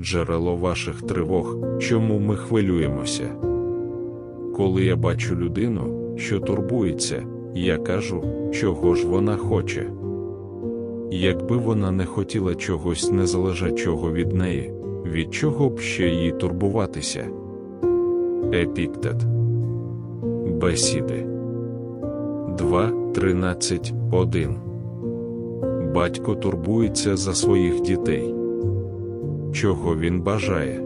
джерело ваших тривог, чому ми хвилюємося. Коли я бачу людину, що турбується, я кажу, чого ж вона хоче. Якби вона не хотіла чогось незалежачого від неї, від чого б ще їй турбуватися? Епіктет Бесіди 2.13.1 Батько турбується за своїх дітей. Чого він бажає?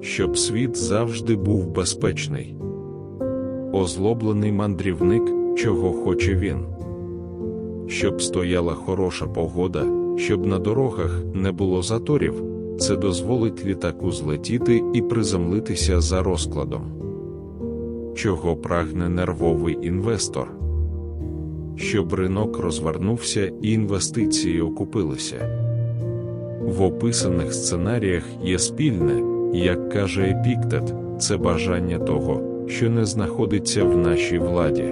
Щоб світ завжди був безпечний. Озлоблений мандрівник, чого хоче він. Щоб стояла хороша погода, щоб на дорогах не було заторів, це дозволить літаку злетіти і приземлитися за розкладом. Чого прагне нервовий інвестор? Щоб ринок розвернувся і інвестиції окупилися. В описаних сценаріях є спільне, як каже Епіктет, це бажання того, що не знаходиться в нашій владі.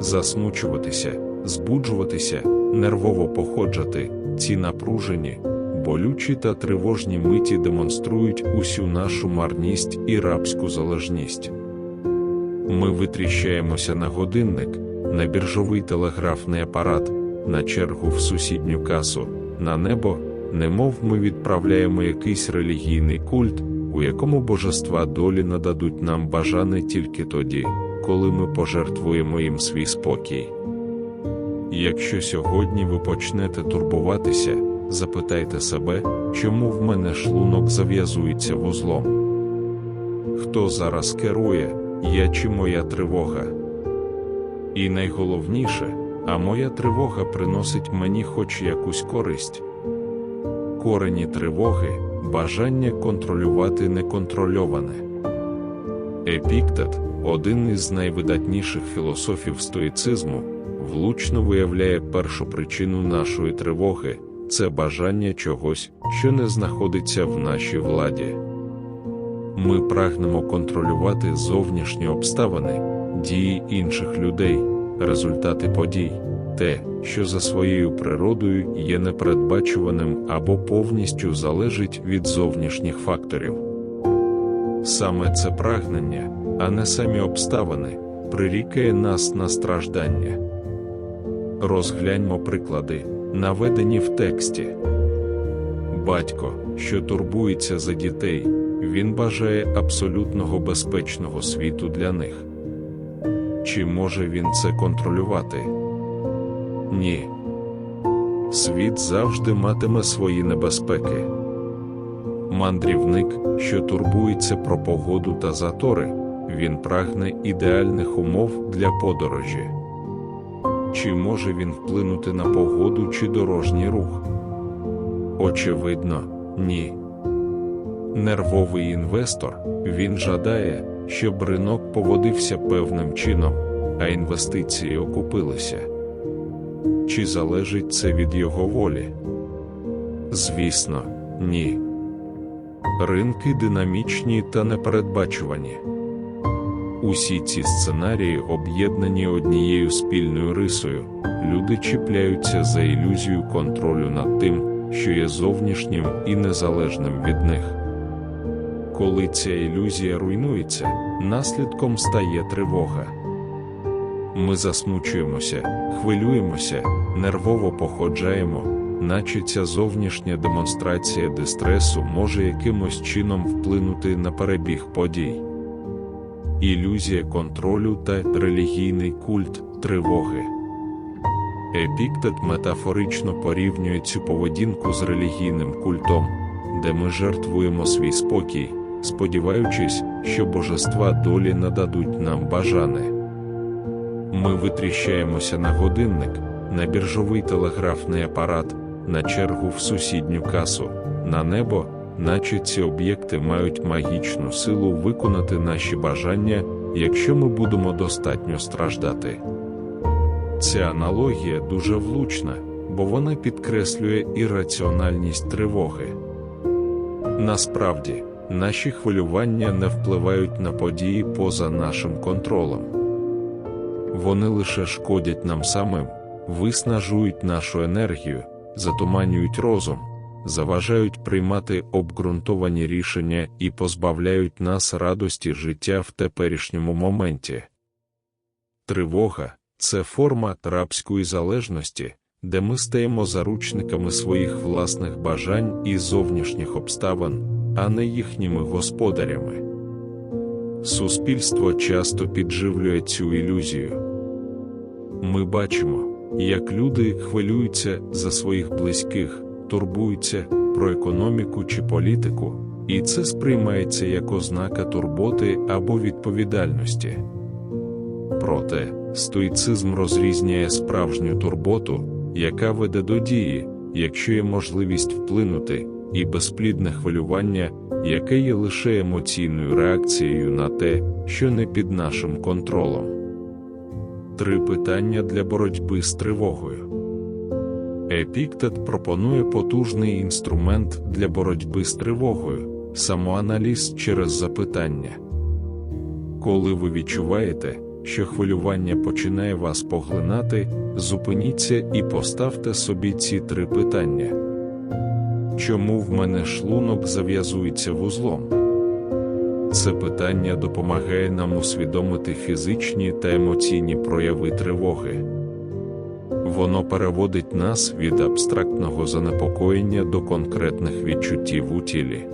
Засмучуватися, збуджуватися, нервово походжати, ці напружені, болючі та тривожні миті демонструють усю нашу марність і рабську залежність. Ми витріщаємося на годинник, на біржовий телеграфний апарат, на чергу в сусідню касу, на небо, немов ми відправляємо якийсь релігійний культ, у якому божества долі нададуть нам бажане тільки тоді, коли ми пожертвуємо їм свій спокій. Якщо сьогодні ви почнете турбуватися, запитайте себе, чому в мене шлунок зав'язується вузлом. Хто зараз керує, я чи моя тривога? І найголовніше, а моя тривога приносить мені хоч якусь користь. Корені тривоги бажання контролювати неконтрольоване. Епіктет, один із найвидатніших філософів стоїцизму, влучно виявляє першу причину нашої тривоги це бажання чогось, що не знаходиться в нашій владі. Ми прагнемо контролювати зовнішні обставини, дії інших людей, результати подій, те, що за своєю природою є непередбачуваним або повністю залежить від зовнішніх факторів. Саме це прагнення, а не самі обставини, прирікає нас на страждання. Розгляньмо приклади, наведені в тексті. Батько, що турбується за дітей, він бажає абсолютного безпечного світу для них. Чи може він це контролювати? Ні. Світ завжди матиме свої небезпеки. Мандрівник, що турбується про погоду та затори, він прагне ідеальних умов для подорожі. Чи може він вплинути на погоду чи дорожній рух? Очевидно, ні. Нервовий інвестор він жадає, щоб ринок поводився певним чином, а інвестиції окупилися. Чи залежить це від його волі? Звісно, ні. Ринки динамічні та непередбачувані. Усі ці сценарії об'єднані однією спільною рисою. Люди чіпляються за ілюзію контролю над тим, що є зовнішнім і незалежним від них. Коли ця ілюзія руйнується, наслідком стає тривога. Ми засмучуємося, хвилюємося, нервово походжаємо, наче ця зовнішня демонстрація дистресу може якимось чином вплинути на перебіг подій. Ілюзія контролю та релігійний культ тривоги. Епіктет метафорично порівнює цю поведінку з релігійним культом, де ми жертвуємо свій спокій, сподіваючись, що божества долі нададуть нам бажане. Ми витріщаємося на годинник, на біржовий телеграфний апарат, на чергу в сусідню касу, на небо, наче ці об'єкти мають магічну силу виконати наші бажання, якщо ми будемо достатньо страждати. Ця аналогія дуже влучна, бо вона підкреслює ірраціональність тривоги. Насправді, наші хвилювання не впливають на події поза нашим контролем. Вони лише шкодять нам самим, виснажують нашу енергію, затуманюють розум, заважають приймати обґрунтовані рішення і позбавляють нас радості життя в теперішньому моменті. Тривога це форма рабської залежності, де ми стаємо заручниками своїх власних бажань і зовнішніх обставин, а не їхніми господарями. Суспільство часто підживлює цю ілюзію. Ми бачимо, як люди хвилюються за своїх близьких, турбуються про економіку чи політику, і це сприймається як ознака турботи або відповідальності. Проте, стоїцизм розрізняє справжню турботу, яка веде до дії, якщо є можливість вплинути, і безплідне хвилювання, яке є лише емоційною реакцією на те, що не під нашим контролем. Три питання для боротьби з тривогою. Епіктет пропонує потужний інструмент для боротьби з тривогою самоаналіз через запитання. Коли ви відчуваєте, що хвилювання починає вас поглинати, зупиніться і поставте собі ці три питання. Чому в мене шлунок зав'язується вузлом? Це питання допомагає нам усвідомити фізичні та емоційні прояви тривоги. Воно переводить нас від абстрактного занепокоєння до конкретних відчуттів у тілі.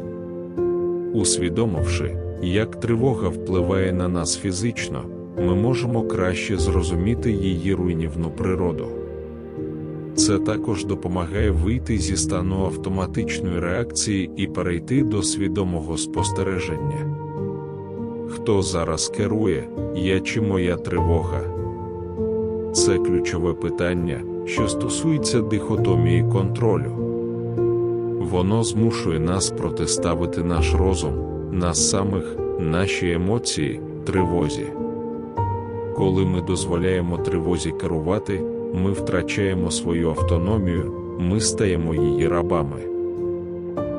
Усвідомивши, як тривога впливає на нас фізично, ми можемо краще зрозуміти її руйнівну природу. Це також допомагає вийти зі стану автоматичної реакції і перейти до свідомого спостереження. Хто зараз керує, я чи моя тривога? Це ключове питання, що стосується дихотомії контролю. Воно змушує нас протиставити наш розум, нас самих, наші емоції, тривозі. Коли ми дозволяємо тривозі керувати, ми втрачаємо свою автономію, ми стаємо її рабами.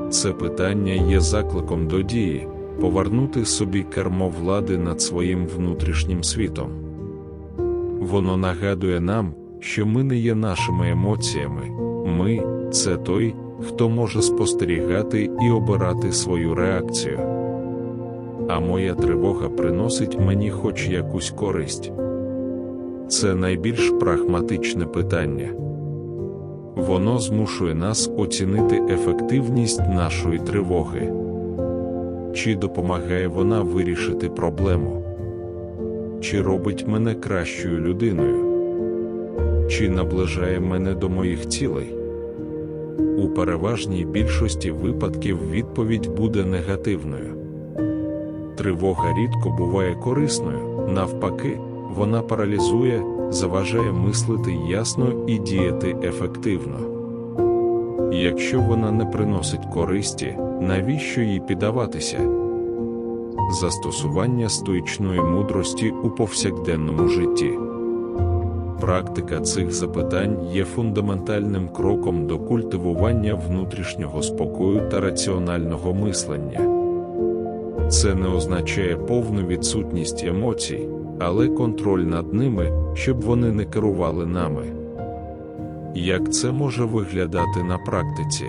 Це питання є закликом до дії, повернути собі кермо влади над своїм внутрішнім світом. Воно нагадує нам, що ми не є нашими емоціями, ми це той, хто може спостерігати і обирати свою реакцію. А моя тривога приносить мені хоч якусь користь. Це найбільш прагматичне питання. Воно змушує нас оцінити ефективність нашої тривоги. Чи допомагає вона вирішити проблему? Чи робить мене кращою людиною? Чи наближає мене до моїх цілей? У переважній більшості випадків відповідь буде негативною. Тривога рідко буває корисною, навпаки, вона паралізує, заважає мислити ясно і діяти ефективно. Якщо вона не приносить користі, навіщо їй піддаватися? Застосування стоїчної мудрості у повсякденному житті. Практика цих запитань є фундаментальним кроком до культивування внутрішнього спокою та раціонального мислення. Це не означає повну відсутність емоцій, але контроль над ними, щоб вони не керували нами. Як це може виглядати на практиці?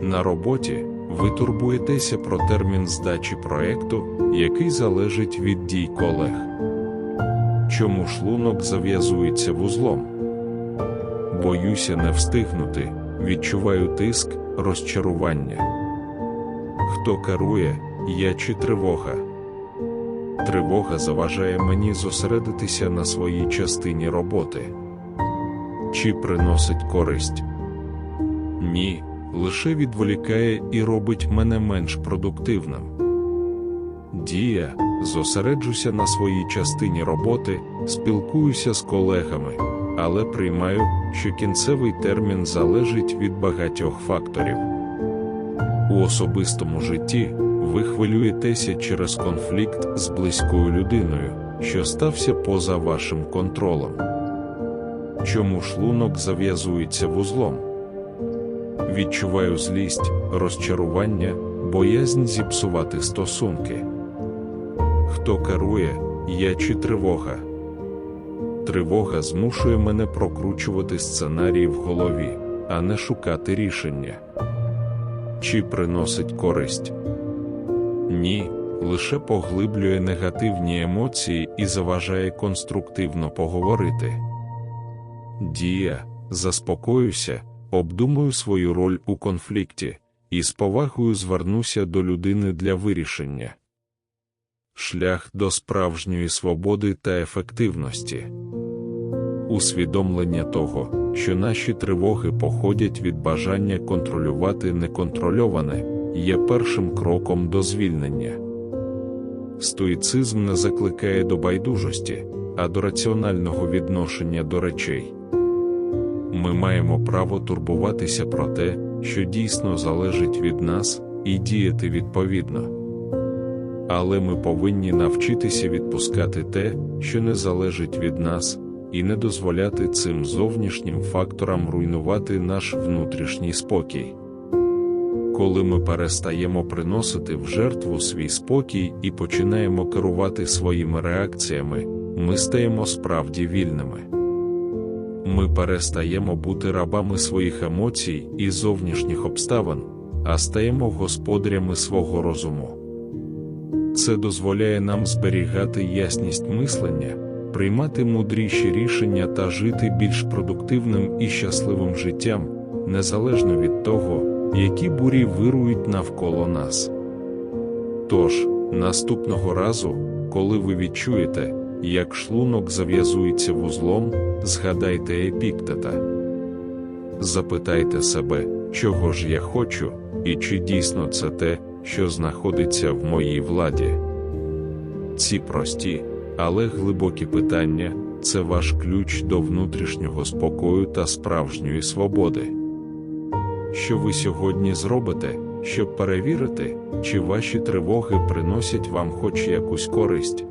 На роботі ви турбуєтеся про термін здачі проекту, який залежить від дій колег. Чому шлунок зав'язується вузлом? Боюся не встигнути, відчуваю тиск, розчарування. Хто керує, я чи тривога? Тривога заважає мені зосередитися на своїй частині роботи. Чи приносить користь? Ні, лише відволікає і робить мене менш продуктивним. Дія, зосереджуся на своїй частині роботи, спілкуюся з колегами, але приймаю, що кінцевий термін залежить від багатьох факторів. У особистому житті ви хвилюєтеся через конфлікт з близькою людиною, що стався поза вашим контролем. Чому шлунок зав'язується вузлом? Відчуваю злість, розчарування, боязнь зіпсувати стосунки. Хто керує, я чи тривога? Тривога змушує мене прокручувати сценарії в голові, а не шукати рішення. Чи приносить користь? Ні, лише поглиблює негативні емоції і заважає конструктивно поговорити. Дія, заспокоюся, обдумую свою роль у конфлікті і з повагою звернуся до людини для вирішення. Шлях до справжньої свободи та ефективності. Усвідомлення того, що наші тривоги походять від бажання контролювати неконтрольоване, є першим кроком до звільнення. Стоїцизм не закликає до байдужості, а до раціонального відношення до речей. Ми маємо право турбуватися про те, що дійсно залежить від нас, і діяти відповідно. Але ми повинні навчитися відпускати те, що не залежить від нас, і не дозволяти цим зовнішнім факторам руйнувати наш внутрішній спокій. Коли ми перестаємо приносити в жертву свій спокій і починаємо керувати своїми реакціями, ми стаємо справді вільними. Ми перестаємо бути рабами своїх емоцій і зовнішніх обставин, а стаємо господарями свого розуму. Це дозволяє нам зберігати ясність мислення, приймати мудріші рішення та жити більш продуктивним і щасливим життям, незалежно від того, які бурі вирують навколо нас. Тож, наступного разу, коли ви відчуєте, як шлунок зав'язується вузлом, згадайте епіктета. Запитайте себе, чого ж я хочу, і чи дійсно це те, що знаходиться в моїй владі. Ці прості, але глибокі питання це ваш ключ до внутрішнього спокою та справжньої свободи. Що ви сьогодні зробите, щоб перевірити, чи ваші тривоги приносять вам хоч якусь користь?